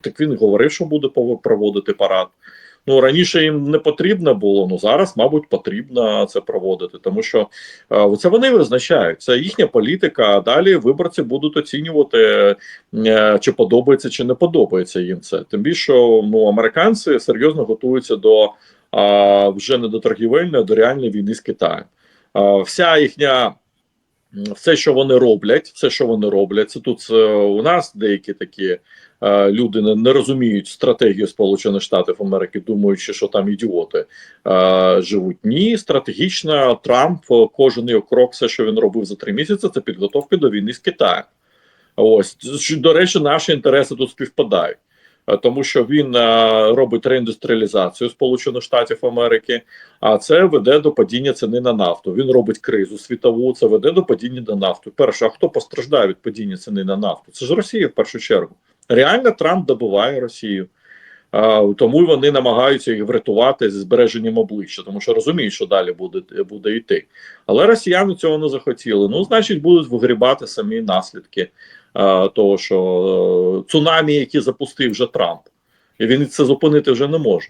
Так він говорив, що буде проводити парад. Ну раніше їм не потрібно було. Ну зараз, мабуть, потрібно це проводити, тому що е, це вони визначають. Це їхня політика. А далі виборці будуть оцінювати, е, чи подобається, чи не подобається їм це. Тим більше ну американці серйозно готуються до а, вже не до торгівельної, а до реальної війни з Китаєм. А, вся їхня. Все, що вони роблять, все, що вони роблять, це тут е, у нас деякі такі е, люди не, не розуміють стратегію Сполучених Штатів Америки, думаючи, що там ідіоти е, живуть. Ні, стратегічно Трамп е, кожен його крок, все, що він робив за три місяці, це підготовка до війни з Китаєм. Ось до речі, наші інтереси тут співпадають. Е, Тому що він е, робить реіндустріалізацію Сполучених Штатів Америки, а це веде до падіння ціни на нафту. Він робить кризу світову, це веде до падіння на нафту. Перше, а хто постраждає від падіння ціни на нафту? Це ж Росія в першу чергу. Реально Трамп добуває Росію. Тому вони намагаються їх врятувати зі збереженням обличчя, тому що розуміють, що далі буде, буде йти. Але росіяни цього не захотіли. Ну, значить, будуть вигрібати самі наслідки а, того, що е, цунамі, які запустив вже Трамп, і він це зупинити вже не може.